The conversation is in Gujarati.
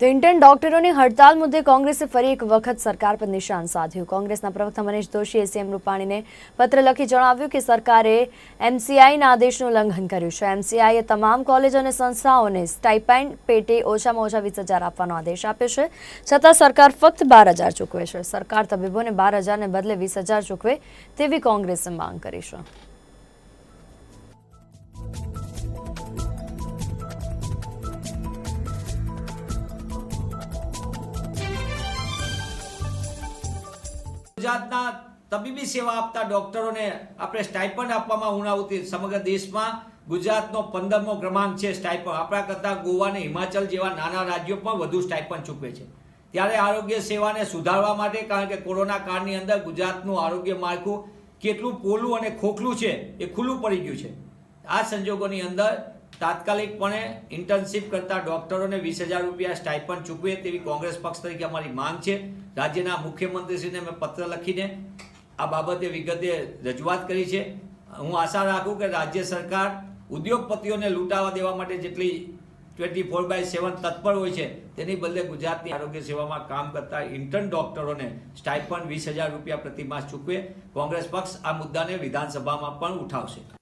તો ઇન્ટર્ન ડોક્ટરોની હડતાલ મુદ્દે કોંગ્રેસે ફરી એક વખત સરકાર પર નિશાન સાધ્યું. કોંગ્રેસના પ્રવક્તા મનીષ દોશીએ સીએમ રૂપાણીને પત્ર લખી જણાવ્યું કે સરકારે એમસીઆઈના આદેશનું ઉલ્લંઘન કર્યું છે. એમસીઆઈએ તમામ કોલેજો અને સંસ્થાઓને સ્ટાઇપેન્ડ પેટે ઓછામાં ઓછા વીસ હજાર આપવાનો આદેશ આપ્યો છે. છતાં સરકાર ફક્ત બાર હજાર ચૂકવે છે. સરકાર તબીબોને બાર હજારને બદલે વીસ હજાર ચૂકવે તેવી કોંગ્રેસે માંગ કરી છે. ગુજરાતના તબીબી સેવા આપતા ડોક્ટરોને આપણે સ્ટાઇપન્ડ આપવામાં ઉણાવતી સમગ્ર દેશમાં ગુજરાતનો પંદરમો ક્રમાંક છે સ્ટાઇપન્ડ આપણા કરતાં ગોવા અને હિમાચલ જેવા નાના રાજ્યો પણ વધુ સ્ટાઇપન્ડ ચૂકવે છે. ત્યારે આરોગ્ય સેવાને સુધારવા માટે, કારણ કે કોરોના કાળની અંદર ગુજરાતનું આરોગ્ય માળખું કેટલું પોલું અને ખોખલું છે એ ખુલ્લું પડી ગયું છે. આ સંજોગોની અંદર તાત્કાલિકપણે ઇન્ટર્નશીપ કરતા ડોક્ટરોને વીસ હજાર રૂપિયા સ્ટાઇપન ચૂકવે તેવી કોંગ્રેસ પક્ષ તરીકે અમારી માંગ છે. રાજ્યના મુખ્યમંત્રીશ્રીને મેં પત્ર લખીને આ બાબતે વિગતે રજૂઆત કરી છે. હું આશા રાખું કે રાજ્ય સરકાર ઉદ્યોગપતિઓને લૂંટાવા દેવા માટે જેટલી ટ્વેન્ટી ફોર બાય સેવન તત્પર હોય છે, તેની બદલે ગુજરાતની આરોગ્ય સેવામાં કામ કરતા ઇન્ટર્ન ડોક્ટરોને સ્ટાઇપન્ડ વીસ હજાર રૂપિયા પ્રતિ માસ ચૂકવે કોંગ્રેસ પક્ષ આ મુદ્દાને વિધાનસભામાં પણ ઉઠાવશે.